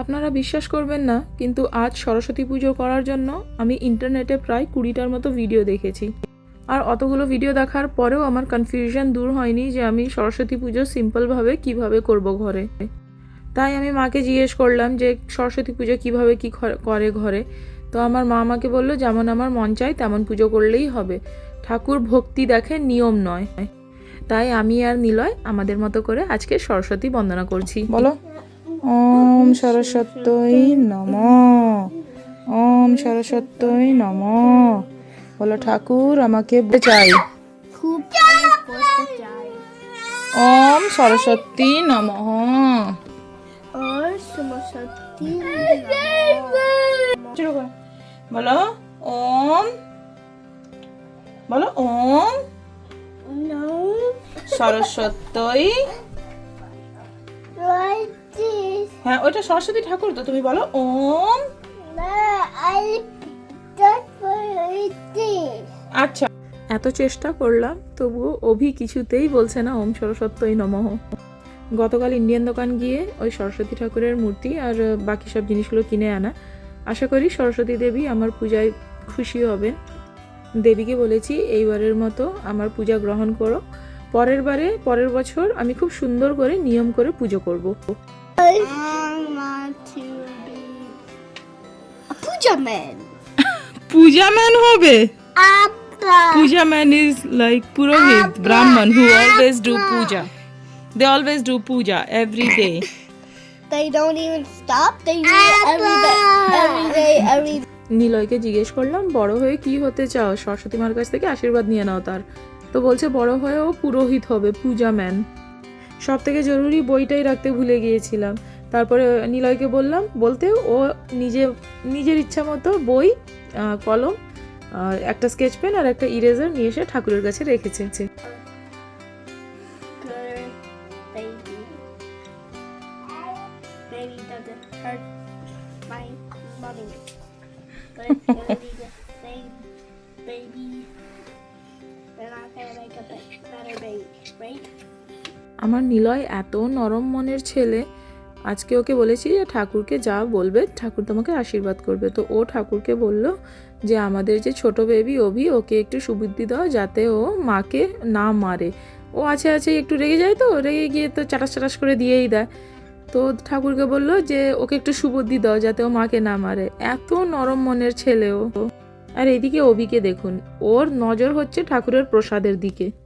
আপনারা বিশ্বাস করবেন না, কিন্তু আজ সরস্বতী পুজো করার জন্য আমি ইন্টারনেটে প্রায় কুড়িটার মতো ভিডিও দেখেছি। আর অতগুলো ভিডিও দেখার পরেও আমার কনফিউশন দূর হয়নি যে আমি সরস্বতী পুজো সিম্পলভাবে কীভাবে করব ঘরে। তাই আমি মাকে জিজ্ঞেস করলাম যে সরস্বতী পুজো কীভাবে কি করে ঘরে? তো আমার মা আমাকে বলল, যেমন আমার মন চাই তেমন পুজো করলেই হবে। ঠাকুর ভক্তি দেখে নিয়ম নয়। তাই আমি আর নিলয় আমাদের মতো করে আজকে সরস্বতী বন্দনা করছি। বলো। ওম সরস্বত্যই নম। ওম সরস্বত্যই নম। বলো ঠাকুর আমাকে চাই। ওম সরস্বতী নম। সরস্বতী বলো ওম বলো ওম সরস্বত্যই হ্যাঁ ওইটা সরস্বতী ঠাকুর তো তুমি বলো ওম। আচ্ছা। এত চেষ্টা করলাম তবুও অভি কিছুতেই বলছে না ওম সরস্বত্যই নমঃ। গতকাল ইন্ডিয়ান দোকান গিয়ে ওই সরস্বতী ঠাকুরের মূর্তি আর বাকি সব জিনিসগুলো কিনে আনা। আশা করি সরস্বতী দেবী আমার পূজায় খুশি হবেন। দেবীকে বলেছি এইবারের মতো আমার পূজা গ্রহণ করো। পরের বারে পরের বছর আমি খুব সুন্দর করে নিয়ম করে পুজো করব। পূজা ম্যান পূজা ম্যান হবে Puja man puja man hobe. Puja man is like Purohit, Brahman, who always do puja. They always do puja every day. They don't even stop. They do it every day, every day, every day. নিলয়কে জিজ্ঞেস করলাম বড় হয়ে কি হতে চাও সরস্বতী মার কাছ থেকে আশীর্বাদ নিয়ে নাও তার তো বলছে বড় হয়ে ও পুরোহিত হবে পূজা ম্যান সব থেকে জরুরি বইটাই রাখতে ভুলে গিয়েছিলাম তারপরে নিলয়কে বললাম বলতে ও নিজে নিজের ইচ্ছা মতো বই কলম একটা স্কেচ পেন আর একটা ইরেজার নিয়ে এসে ঠাকুরের কাছে রেখেছে baby. Then I a better baby, right? আমার নিলয় এত নরম মনের ছেলে, আজকে ওকে বলেছি যে ঠাকুরকে যা বলবে, ঠাকুর তোমাকে আশীর্বাদ করবে। তো ও ঠাকুরকে বলল যে, আমাদের যে ছোট বেবি অভি, ওকে একটু সুবুদ্ধি দাও যাতে ও মাকে না মারে। ও আছে আছে, একটু রেগে যায় তো, রেগে গিয়ে তো চাটাস চাটাস করে দিয়েই দেয়। তো ঠাকুরকে বলল যে, ওকে একটু সুবুদ্ধি দাও যাতে ও মাকে না মারে। এত নরম মনের ছেলে ও। আর এদিকে অভিকে দেখুন, ওর নজর হচ্ছে ঠাকুরের প্রসাদের দিকে।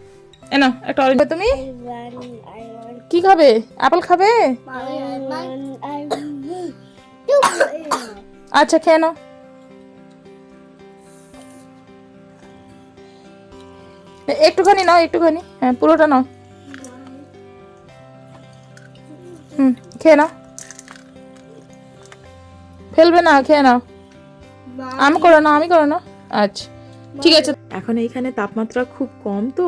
Me. একটা অরেঞ্জ তুমি? কি খাবে? অ্যাপেল খাবে? আচ্ছা খেয়ে নাও। একটুখানি নাও, একটুখানি। হ্যাঁ পুরোটা নাও। হুম, খেয়ে নাও। ফেলবে না, খেয়ে নাও। আমি করো না, আমি করো না। আচ্ছা। ঠিক আছে। এখন এইখানে তাপমাত্রা খুব কম তো,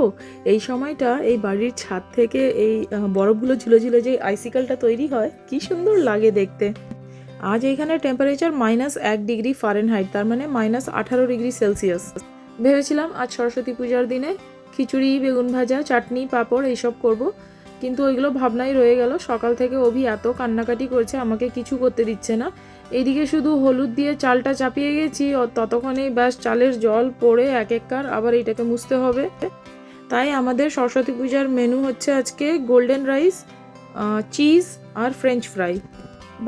এই সময়টা এই বাড়ির ছাদ থেকে এই বরফগুলো ঝুলে ঝুলে যে আইসিকেলটা তৈরি হয়, কি সুন্দর লাগে দেখতে। আজ এইখানে টেম্পারেচার মাইনাস এক ডিগ্রি ফারেনহাইট তার মানে মাইনাস আঠারো ডিগ্রি সেলসিয়াস ভেবেছিলাম আজ সরস্বতী পূজার দিনে খিচুড়ি, বেগুন ভাজা, চাটনি, পাঁপড় এইসব করব, কিন্তু ওইগুলো ভাবনাই রয়ে গেল। সকাল থেকে অভি এত কান্নাকাটি করছে, আমাকে কিছু করতে দিচ্ছে না। এইদিকে শুধু হলুদ দিয়ে চালটা চাপিয়ে গেছি, ও ততক্ষণেই ব্যাস চালের জল পড়ে এক এক কার আবার এইটাকে মুছতে হবে। তাই আমাদের সরস্বতী পূজার মেনু হচ্ছে আজকে গোল্ডেন রাইস চিজ আর ফ্রেঞ্চ ফ্রাই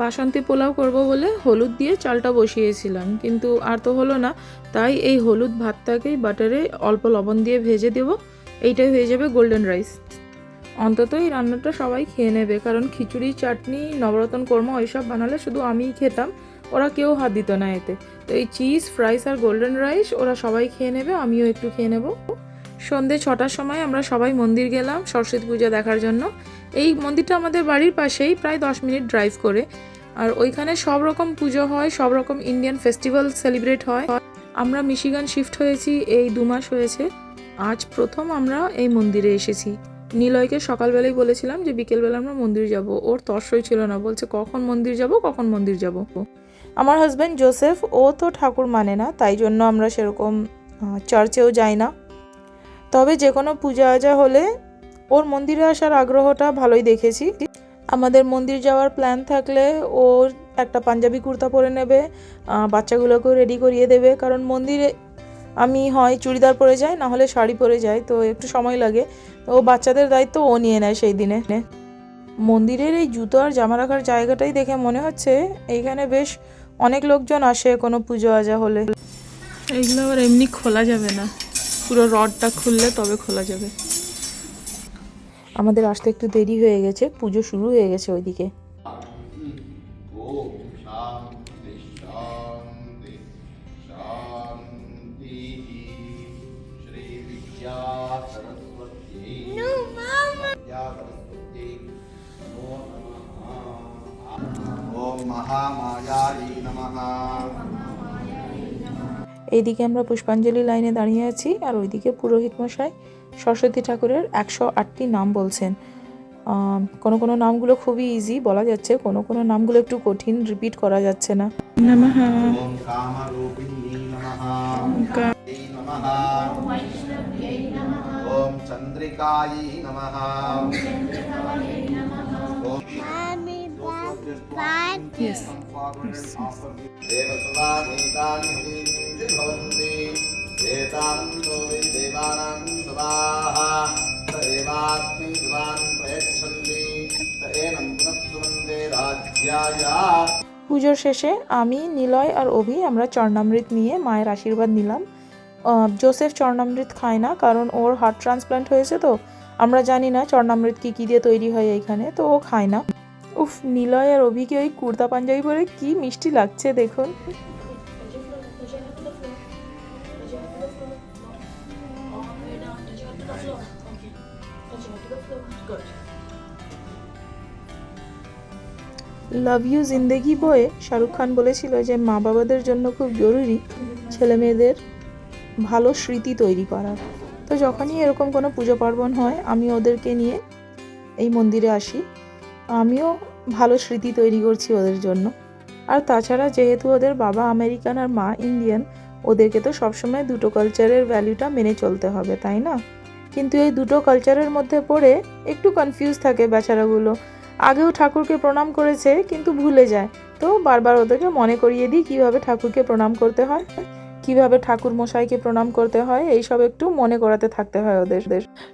বাসন্তী পোলাও করব বলে হলুদ দিয়ে চালটা বসিয়েছিলাম, কিন্তু আর তো হলো না। তাই এই হলুদ ভাতটাকেই বাটারে অল্প লবণ দিয়ে ভেজে দেব। এইটাই হয়ে যাবে গোল্ডেন রাইস অন্তত এই রান্নাটা সবাই খেয়ে নেবে, কারণ খিচুড়ি, চাটনি, নবরত্ন কর্মা, ওইসব বানালে শুধু আমিই খেতাম, ওরা কেউ হাত দিত না এতে। তো এই চিজ, ফ্রাইস আর গোল্ডেন রাইস ওরা সবাই খেয়ে নেবে, আমিও একটু খেয়ে নেব। সন্ধে ছটার সময় আমরা সবাই মন্দির গেলাম সরস্বতী পূজা দেখার জন্য। এই মন্দিরটা আমাদের বাড়ির পাশেই, প্রায় দশ মিনিট ড্রাইভ করে। আর ওইখানে সব রকম পুজো হয়, সব রকম ইন্ডিয়ান ফেস্টিভ্যাল সেলিব্রেট হয়। আমরা মিশিগান শিফট হয়েছি, এই দু মাস হয়েছে। আজ প্রথম আমরা এই মন্দিরে এসেছি। নিলয়কে সকালবেলায় বলেছিলাম যে বিকেলবেলা আমরা মন্দির যাব। ওর তর্সই ছিল না, বলছে, কখন মন্দির যাব, কখন মন্দির যাব? আমার হাজব্যান্ড জোসেফ ও তো ঠাকুর মানে না, তাই জন্য আমরা সেরকম চার্চেও যাই না। তবে যে কোনো পূজা আজা হলে ওর মন্দিরে আসার আগ্রহটা ভালোই দেখেছি। আমাদের মন্দির যাওয়ার প্ল্যান থাকলে ওর একটা পাঞ্জাবি কুর্তা পরে নেবে বাচ্চাগুলোকেও রেডি করিয়ে দেবে, কারণ মন্দিরে আমি হয় চুড়িদার পরে যাই না হলে শাড়ি পরে যাই, তো একটু সময় লাগে। তো বাচ্চাদের দায়িত্ব ও নিয়ে নেয় সেই দিনে। মন্দিরের এই জুতো আর জামা রাখার জায়গাটাই দেখে মনে হচ্ছে এইখানে বেশ অনেক লোকজন আসে কোনো পুজো আজা হলে। এইগুলো আবার এমনি খোলা যাবে না। পুরো রডটা খুললে তবে খোলা যাবে। আমাদের আসতে একটু দেরি হয়ে গেছে, পুজো শুরু হয়ে গেছে ওইদিকে। এইদিকে আমরা পুষ্পাঞ্জলি লাইনে দাঁড়িয়ে আছি আর ওইদিকে পুরোহিত মশাই সরস্বতী ঠাকুরের একশো আটটি নাম বলছেন। কোনো কোনো নামগুলো খুবই ইজি বলা যাচ্ছে কোনো কোনো নামগুলো একটু কঠিন রিপিট করা যাচ্ছে না। ওম চন্দ্রিকায় নমঃ। পুজোর শেষে আমি নিলয় আর অভি আমরা চর্ণামৃত নিয়ে মায়ের আশীর্বাদ নিলাম। জোসেফ চর্ণামৃত খায় না কারণ ওর হার্ট ট্রান্সপ্লান্ট হয়েছে তো। আমরা জানি না চর্ণামৃত কী কী দিয়ে তৈরি হয় এইখানে তো ও খায় না। উফ, নিলয় আর অভিকে ওই কুর্তা পাঞ্জাবি পরে কি মিষ্টি লাগছে দেখুন। লাভ ইউ জিন্দেগি বয়ে শাহরুখ খান বলেছিল যে, মা বাবাদের জন্য খুব জরুরি ছেলে মেয়েদের ভালো স্মৃতি তৈরি করা তো যখনই এরকম কোনো পুজো পার্বণ হয়, আমি ওদেরকে নিয়ে এই মন্দিরে আসি। আমিও ভালো স্মৃতি তৈরি করছি ওদের জন্য। আর তাছাড়া যেহেতু ওদের বাবা আমেরিকান আর মা ইন্ডিয়ান, ওদেরকে তো সবসময় দুটো কালচারের ভ্যালুটা মেনে চলতে হবে, তাই না? কিন্তু এই দুটো কালচারের মধ্যে পড়ে একটু কনফিউজ থাকে বেচারাগুলো। আগেও ঠাকুরকে প্রণাম করেছে, কিন্তু ভুলে যায়। তো বারবার ওদেরকে মনে করিয়ে দিই কীভাবে ঠাকুরকে প্রণাম করতে হয়। কীভাবে ঠাকুর মশাইকে প্রণাম করতে হয় এইসব একটু মনে করাতে থাকতে হয় ওদের।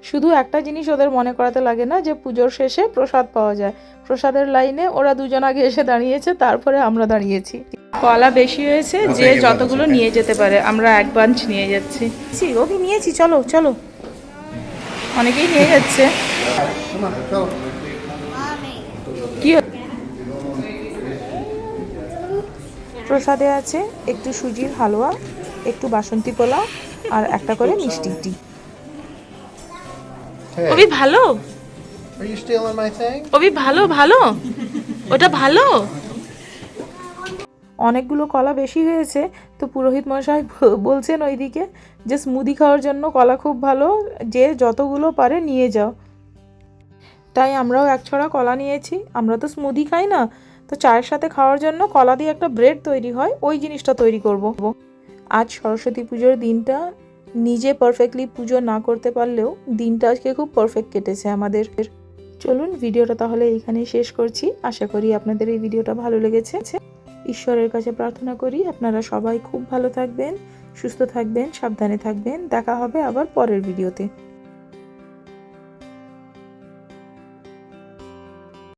শুধু একটা জিনিস ওদের মনে করাতে লাগে না যে পুজোর শেষে প্রসাদ পাওয়া যায়। প্রসাদের লাইনে ওরা দুজন আগে এসে দাঁড়িয়েছে তারপরে আমরা দাঁড়িয়েছি। কলা বেশি হয়েছে যে যতগুলো নিয়ে যেতে পারে আমরা এক বাঞ্চ নিয়ে যাচ্ছি। ওকে নিয়েছি চলো চলো। অনেকেই নিয়ে যাচ্ছে। কি হ- প্রসাদে আছে একটু সুজির হালুয়া। একটু বাসন্তী পোলাও আর একটা করে মিষ্টি টি। ওবি ভালো? Are you stealing my thing? Obi ভালো ভালো? ওটা ভালো? অনেকগুলো কলা বেশি হয়েছে তো পুরোহিত মশাই ব- বলছেন ওইদিকে যে স্মুদি খাওয়ার জন্য কলা খুব ভালো যে যতগুলো পারে নিয়ে যাও। তাই আমরাও এক ছড়া কলা নিয়েছি আমরা তো স্মুদি খাই না তো চায়ের সাথে খাওয়ার জন্য কলা দিয়ে একটা ব্রেড তৈরি হয় ওই জিনিসটা তৈরি করব। আজ সরস্বতী পুজোর দিনটা নিজে পারফেক্টলি পুজো না করতে পারলেও দিনটা আজকে খুব পারফেক্ট কেটেছে আমাদের। চলুন ভিডিওটা তাহলে এইখানেই শেষ করছি। আশা করি আপনাদের এই ভিডিওটা ভালো লেগেছে। ঈশ্বরের কাছে প্রার্থনা করি আপনারা সবাই খুব ভালো থাকবেন, সুস্থ থাকবেন, সাবধানে থাকবেন। দেখা হবে আবার পরের ভিডিওতে।